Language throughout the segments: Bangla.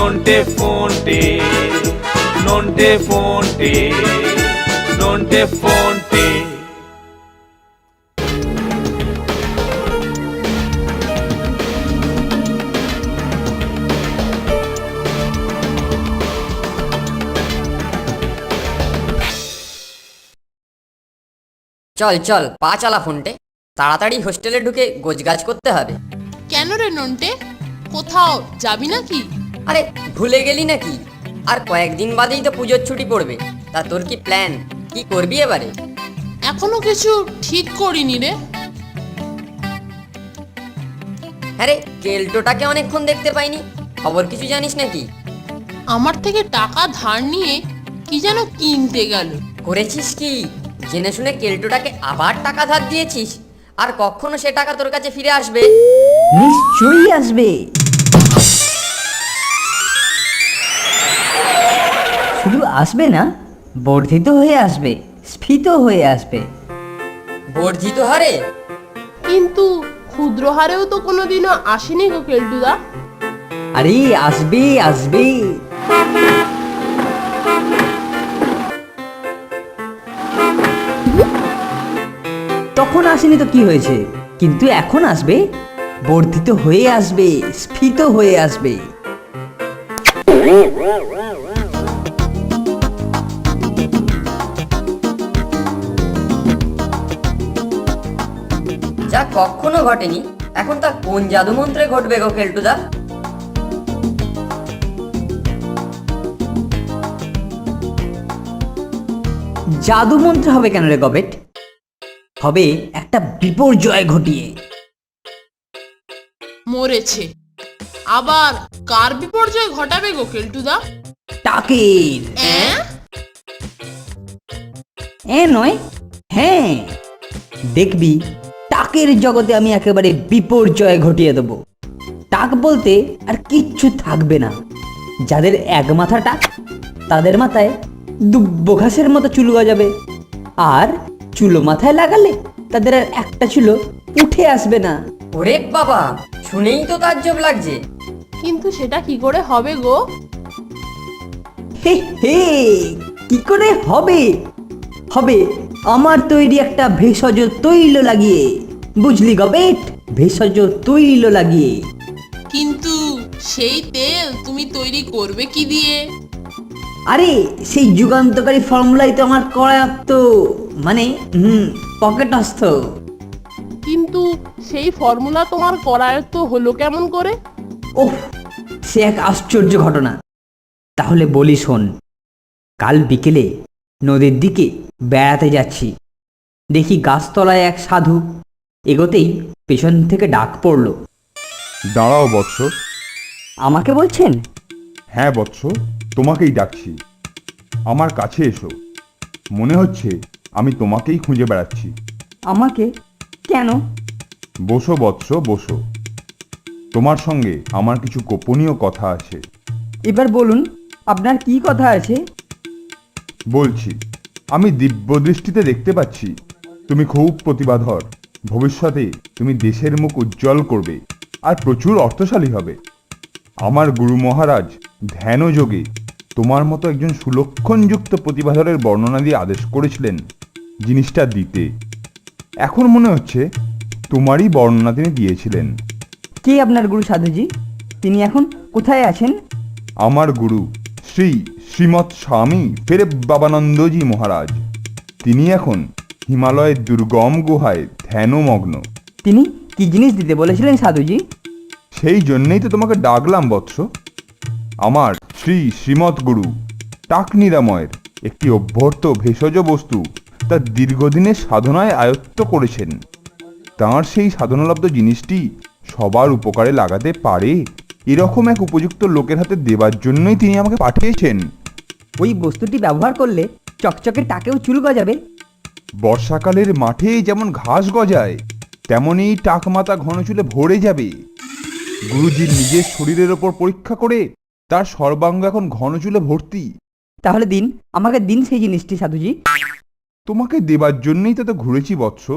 নন্টে ফোনটে নন্টে ফোনটে নন্টে ফোনটে চল চল পা চালা ফোনটে। তাড়াতাড়ি হোস্টেলে ঢুকে গোছগাছ করতে হবে। কেন রে নন্টে? কোথাও যাবি নাকি? আরে ভুলে গেলি নাকি? আর কয়েকদিন বাদেই তো পুজোর ছুটি পড়বে। তা তোর কি প্ল্যান কি করবি এবারে? এখনও কিছু ঠিক করিনি রে। হ্যাঁ রে কেলটোটাকে অনেকক্ষণ দেখতে পাইনি। খবর কিছু জানিস নাকি? আমার থেকে টাকা ধার নিয়ে কি যেন কিনতে গেল। করেছিস কি? জেনে শুনে কেলটোটাকে আবার টাকা ধার দিয়েছিস? আর কখনো সে টাকা তোর কাছে ফিরে আসবে? নিশ্চয়ই আসবে। আসবে না বর্ধিত হয়ে আসবে স্ফীত হয়ে আসবে। বর্ধিত হারে? কিন্তু ক্ষুদ্র হারেও তো কোনোদিনও আসেনি গো কেলটুদা। আরে আসবে আসবে। তখন আসেনি তো কি হয়েছে? কিন্তু এখন আসবে বর্ধিত হয়ে আসবে স্ফীত হয়ে আসবে। কখনো ঘটেনি। এখন তা কোন জাদু মন্ত্রে ঘটবে গো কেলটুদা জাদু মন্ত্র হবে কেন রে গবেট? হবে একটা বিপর্যয় ঘটিয়ে। মরেছে। আবার কার বিপর্যয় ঘটাবে গো কেলটুদা টাকের অ্যাঁ? এ নয় হ্যাঁ। দেখবি টাকের জগতে আমি একেবারে বিপর্যয় ঘটিয়ে দেবো। টাক বলতে আর কিচ্ছু থাকবে না। যাদের এক মাথা টাক তাদের মাথায় দুব্ব ঘাসের মতো চুল গজাবে আর চুলো মাথায় লাগালে তাদের আর একটা চুলো উঠে আসবে না। ওরে বাবা শুনেই তো তাজ্জব লাগছে। কিন্তু সেটা কি করে হবে গো? হে হে কি করে হবে? হবে আমার তৈরি একটা ভেষজ তৈল লাগিয়ে বুঝলি গবেট? ভেষজ তৈল লাগিয়ে। কিন্তু সেই তেল তুমি তৈরি করবে কি দিয়ে? আরে সেই যুগান্তকারী ফর্মুলাই তো আমার করায়ত্ত। মানে হুম পকেটস্থ। কিন্তু সেই ফর্মুলা তোমার করায়ত্ত হলো কেমন করে? ওহ সে এক আশ্চর্য ঘটনা। তাহলে বলি শোন কাল বিকেলে নদীর দিকে বেড়াতে যাচ্ছি। দেখি গাছতলায় এক সাধু এগোতেই পেছন থেকে ডাক পড়ল। দাঁড়াও বৎস। আমাকে বলছেন? হ্যাঁ বৎস তোমাকেই ডাকছি। আমার কাছে এসো। মনে হচ্ছে আমি তোমাকেই খুঁজে বেড়াচ্ছি। আমাকে? কেন? বসো বৎস বসো। তোমার সঙ্গে আমার কিছু গোপনীয় কথা আছে। এবার বলুন আপনার কি কথা আছে? বলছি আমি দিব্য দৃষ্টিতে দেখতে পাচ্ছি তুমি খুব প্রতিভাধর। ভবিষ্যতে তুমি দেশের মুখ উজ্জ্বল করবে আর প্রচুর অর্থশালী হবে। আমার গুরু মহারাজ ধ্যান ধ্যানযোগে তোমার মতো একজন সুলক্ষণযুক্ত প্রতিভাধরের বর্ণনা দিয়ে আদেশ করেছিলেন জিনিসটা দিতে। এখন মনে হচ্ছে তোমারই বর্ণনা তিনি দিয়েছিলেন। কে আপনার গুরু সাধুজি? তিনি এখন কোথায় আছেন? আমার গুরু শ্রী শ্রীমৎ স্বামী ফেরে বাবানন্দজি মহারাজ। তিনি এখন হিমালয়ের দুর্গম গুহায় ধ্যানমগ্ন। তিনি কি জিনিস দিতে বলেছিলেন সাধুজি? সেই জন্যেই তো তোমাকে ডাকলাম বৎস। আমার শ্রী শ্রীমৎ গুরু টাক নিরাময়ের একটি অভ্যর্থ ভেষজ বস্তু তার দীর্ঘদিনের সাধনায় আয়ত্ত করেছেন। তাঁর সেই সাধনালব্ধ জিনিসটি সবার উপকারে লাগাতে পারে এরকম এক উপযুক্ত লোকের হাতে দেবার জন্যই তিনি আমাকে পাঠিয়েছেন। ওই বস্তুটি ব্যবহার করলে চকচকে টাকেও চুল গজাবে বর্ষাকালের মাঠে যেমন ঘাস গজায় তেমনই টাক মাথা ঘন চুলে ভরে যাবে। গুরুজির নিজের শরীরের ওপর পরীক্ষা করে তার সর্বাঙ্গ এখন ঘন চুলে ভর্তি। তাহলে দিন আমাকে দিন সেই জিনিসটি সাধুজি। তোমাকে দেবার জন্যই তো তো ঘুরেছি বৎস।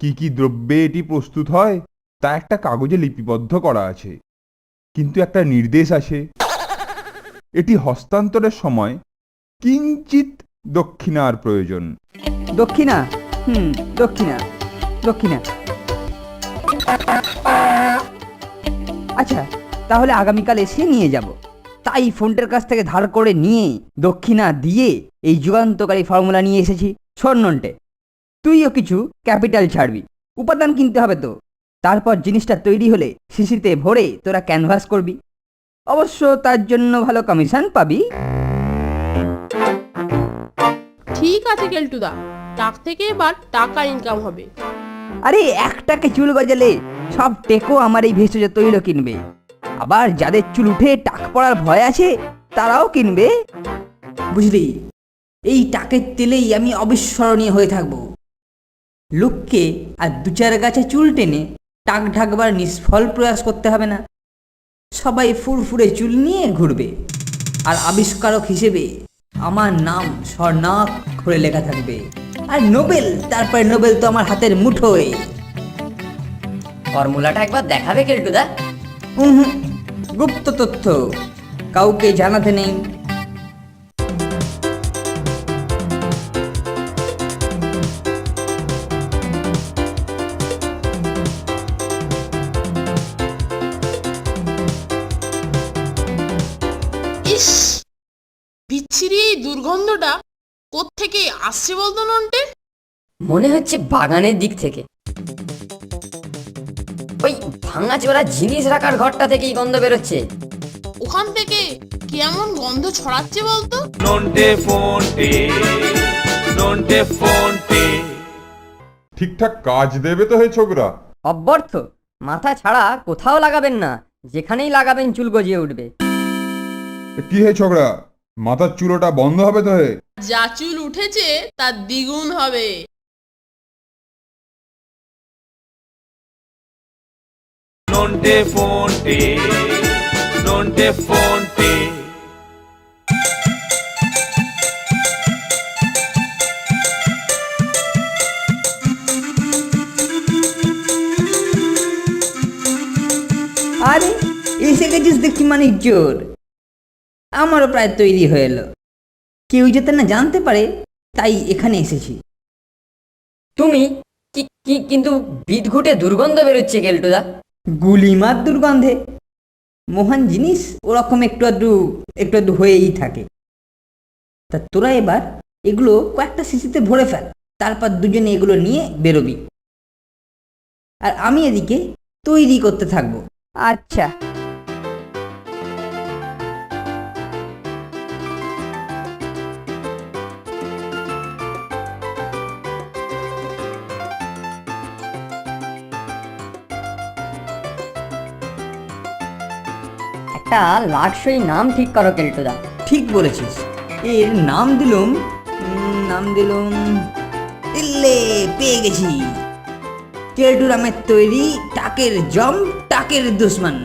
কি কি দ্রব্যে এটি প্রস্তুত হয় তা একটা কাগজে লিপিবদ্ধ করা আছে। কিন্তু একটা নির্দেশ আছে। এটি হস্তান্তরের সময় কিঞ্চিত দক্ষিণার প্রয়োজন। দক্ষিণা? হুম, দক্ষিণা দক্ষিণা। আচ্ছা তাহলে আগামীকাল এসে নিয়ে যাব। তাই ফোনটার কাছ থেকে ধার করে নিয়ে দক্ষিণা দিয়ে এই যুগান্তকারী ফর্মুলা নিয়ে এসেছি, স্বর্ণন্টে। তুইও কিছু ক্যাপিটাল ছাড়বি। উপাদান কিনতে হবে তো। তারপর জিনিসটা তৈরি হলে শিশিতে ভরে তোরা ক্যানভাস করবি। অবশ্য তার জন্য ভালো কমিশন পাবি। ঠিক আছে, কেলটুদা। টাক থেকে এবার টাকা ইনকাম হবে। আরে একটাকে চুল গজালে সব টেকো আমার এই ভেষজ তৈল কিনবে। আবার যাদের চুল উঠে টাক পড়ার ভয় আছে তারাও কিনবে। বুঝলি? এই টাকের তেলেই আমি অবিস্মরণীয় হয়ে থাকব। লোককে আর দু চার গাছে চুল টেনে টাক ঢাকবার নিষ্ফল প্রয়াস করতে হবে না। সবাই ফুরফুরে চুল নিয়ে ঘুরবে। আর আবিষ্কারক হিসেবে আমার নাম স্বর্ণাক করে লেখা থাকবে। আর নোবেল তারপরে নোবেল তো আমার হাতের মুঠোয়। ফর্মুলাটা একবার দেখাবে কেলটুদা হুম গুপ্ত তথ্য কাউকে জানাতে নেই। ইস বিচ্ছিরি দুর্গন্ধটা। কোত্থেকে আসছে বলতো নন্টে? মনে হচ্ছে বাগানের দিক থেকে। ওই ভাঙা চোরা জিনিস রাখার ঘরটা থেকেই গন্ধ বেরোচ্ছে। ওখান থেকে কেমন গন্ধ ছড়াচ্ছে বলতো? নন্টে ফোনটে নন্টে ফোনটে। ঠিকঠাক কাজ দেবে তো হে ছোকরা। অব্যর্থ মাথা ছাড়া কোথাও লাগাবেন না যেখানেই লাগাবেন চুল গজিয়ে উঠবে। কি হে ছোকরা? মাথার চুলোটা বন্ধ হবে তো হে? যা চুল উঠেছে তার দ্বিগুণ হবে। নন্টে ফোনটে নন্টে ফোনটে আরে এসে গেছিস দেখছি মানে জোর। আমারও প্রায় তৈরি হয়ে এলো। কেউ যাতে না জানতে পারে তাই এখানে এসেছি। তুমি কি কি কিন্তু বিদঘুটে দুর্গন্ধ বেরোচ্ছে কেলটুদা গুলিমার দুর্গন্ধে। মহান জিনিস ওরকম একটু আধটু একটু আধটু হয়েই থাকে। তা তোরা এবার এগুলো কয়েকটা শিশিতে ভরে ফেল তারপর দুজনে এগুলো নিয়ে বেরোবি। আর আমি এদিকে তৈরি করতে থাকব। আচ্ছা। একটা লাটসই নাম ঠিক করো কেলটুদা। ঠিক বলেছিস। এর নাম দিলুম নাম দিলুম ইল্লে পেয়ে গেছি। কেলটুরামের তৈরি টাকের জম টাকের দুশ্মন।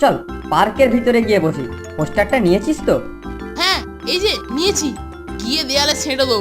চল পার্কের ভিতরে গিয়ে বসি। পোস্টারটা নিয়েছিস তো? হ্যাঁ এই যে নিয়েছি। গিয়ে দেয়ালে ছেড়ে দেবো।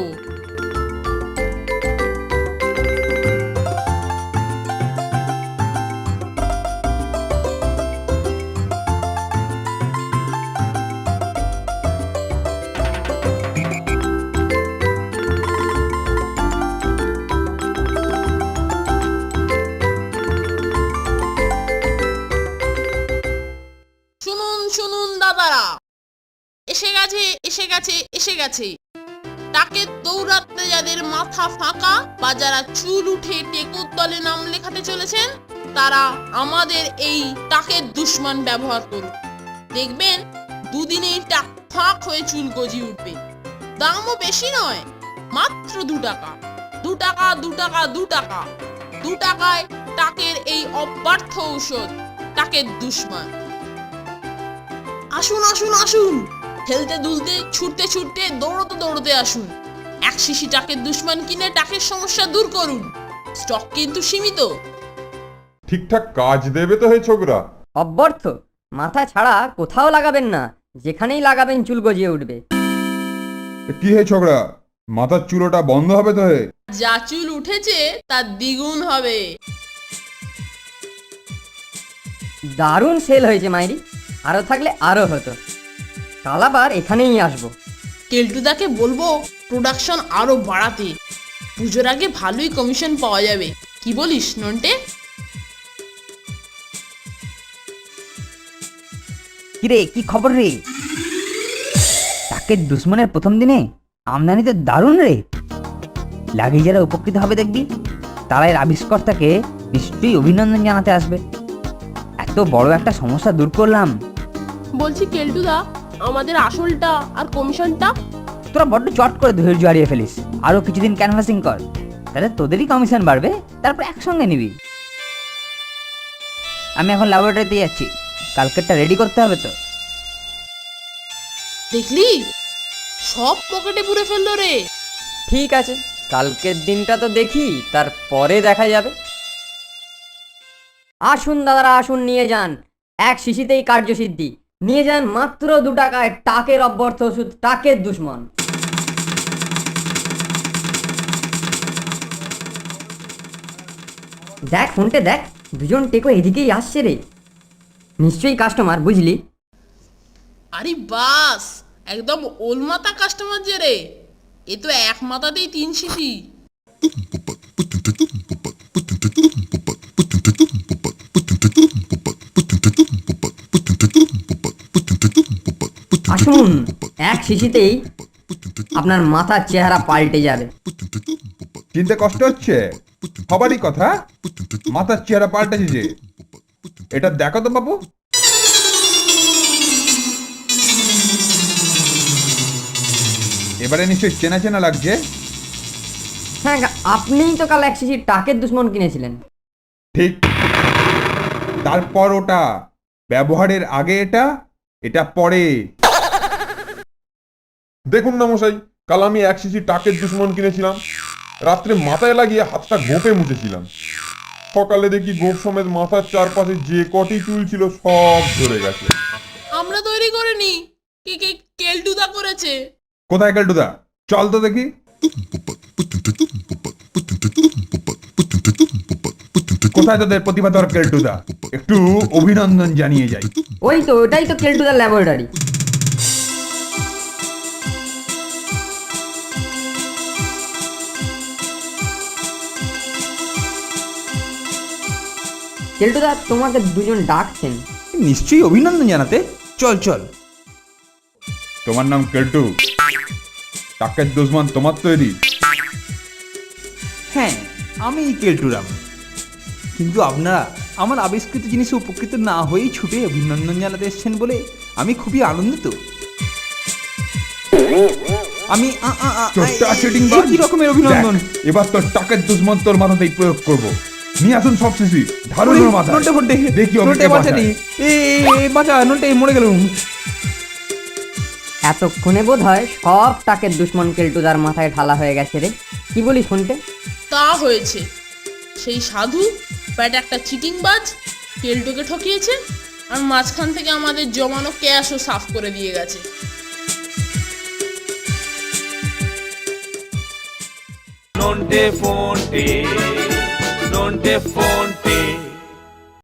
গেছে। তাকে দৌড়াতে যাদের মাথা ফাঁকা বা যারা চুল উঠে টেকুর দলে নাম লেখাতে চলেছেন, তারা আমাদের এই টাকের দুশ্মন ব্যবহার করুন। দেখবেন, দুদিনেই টাক ফাঁক হয়ে চুল গজিয়ে উঠবে। দামও বেশি নয়, মাত্র দু টাকা। দু টাকা দু টাকা দু টাকা। দু টাকায় টাকের এই অব্যর্থ ঔষধ, টাকের দুশ্মন। আসুন আসুন আসুন। খেলতে দুলতে ছুটতে ছুটতে দৌড়তে দৌড়তে আসুন। এক শিশি টাকের দুশ্মন কিনে টাকের সমস্যা দূর করুন। স্টক কিন্তু সীমিত। ঠিকঠাক কাজ দেবে তো হে ছোকরা। অব্যর্থ মাথা ছাড়া কোথাও লাগাবেন না যেখানেই লাগাবেন চুল গজিয়ে উঠবে। কি হে ছোকরা মাথার চুলোটা বন্ধ হবে তো হে? যা চুল উঠেছে তার দ্বিগুণ হবে। দারুণ সেল হয়েছে মাইরি আরও থাকলে আরও হতো। কাল আবার এখানেই আসব। কেলটুদাকে বলব প্রোডাকশন আরও বাড়াতে। পুজোর আগে ভালোই কমিশন পাওয়া যাবে। কি বলিস নন্টে? কিরে কি খবর রে? টাকের দুশ্মনের প্রথম দিনে আমদানি তো দারুণ রে। লাগে যারা উপকৃত হবে দেখবি তারা এর আবিষ্কর্তাকে নিশ্চয়ই অভিনন্দন জানাতে আসবে। এত বড় একটা সমস্যা দূর করলাম। বলছি কেলটুদা আমাদের আসলটা আর কমিশনটা? তোরা বড্ড চট করে ধৈর্য হারিয়ে ফেলিস। আরও কিছুদিন ক্যানভাসিং কর। তাহলে তোদেরই কমিশন বাড়বে তারপর একসঙ্গে নিবি। আমি এখন ল্যাবরেটরিতে যাচ্ছি কালকেরটা রেডি করতে হবে তো। দেখলি? সব পকেটে পুরে ফেলল রে। ঠিক আছে কালকের দিনটা তো দেখি তারপরে দেখা যাবে। আসুন দাদারা আসুন নিয়ে যান। এক শিশিতেই কার্যসিদ্ধি। নিয়ে যান মাত্র দু টাকায় টাকের অব্যর্থ ওষুধ টাকের দুশ্মন। দেখ ফোনটে দেখ দুজন টেকো এদিকেই আসছে রে। নিশ্চয়ই কাস্টমার বুঝলি? আরে বাস একদম ওলমাতা কাস্টমার যে রে। এ তো এক মাথাতেই তিন শিশি আসুন এক শিশিতেই আপনার মাথার চেহারা পাল্টে যাবে। চিনতে কষ্ট হচ্ছে? হবারই কথা। মাথার চেহারা পাল্টেছে যে। এটা দেখো তো বাবু। এবারে নিশ্চয়ই চেনা চেনা লাগছে। হ্যাঁ আপনিই তো কাল এক শিশির টাকের দুশ্মন কিনেছিলেন। ঠিক। তারপর ওটা। ব্যবহারের আগে এটা এটা পরে। দেখুন না মশাই কাল আমি এক শিশি টাকের দুশ্মন কিনেছিলাম। রাত্রে মাথায় লাগিয়ে হাতটা গোপে মুছেছিলাম। সকালে দেখি গোপ সমেত মাথার চারপাশে যে কটি চুল ছিল সব ঝরে গেছে। আমরা তৈরি করিনি। কে কে কেলটুদা করেছে? কোথায় কেলটুদা? চল তো দেখি। কোথায় তোদের প্রতিভাধর কেলটুদা? একটু অভিনন্দন জানিয়ে যাই। ওই তো ওটাই তো কেলটুদার ল্যাবরেটরি। কেলটুদা তোমাকে দুজন ডাকছেন। নিশ্চয়ই অভিনন্দন জানাতে। চল চল। তোমার নাম কেলটু। টাকের দুশ্মন তোমার তৈরি। হ্যাঁ আমি কেলটুরাম। কিন্তু আপনারা আমার আবিষ্কৃত জিনিসে উপকৃত না হয়েই ছুটে অভিনন্দন জানাতে এসেছেন বলে আমি খুবই আনন্দিত। আমি কি রকমের অভিনন্দন? এবার তোর টাকের দুশ্মন তোর মাথাতেই প্রয়োগ করব। নিয়ে আসুন সব শিশি। ধারুন ওর মাথা নোটে ফোটে দেখি বাঁচা মরে গেলুম। এতক্ষণে বোধ হয় সব টাকের দুশ্মন কেলটুদার মাথায় ঢালা হয়ে গেছে রে। কি বলি শুনতে তা হয়েছে। সেই সাধু ব্যাট একটা চিটিং বাজ কেলটুকে ঠকিয়েছে আর মাঝখান থেকে আমাদের জমানো ক্যাশও সাফ করে দিয়ে গেছে। নন্টে ফোনটে। নন্টে ফোনটে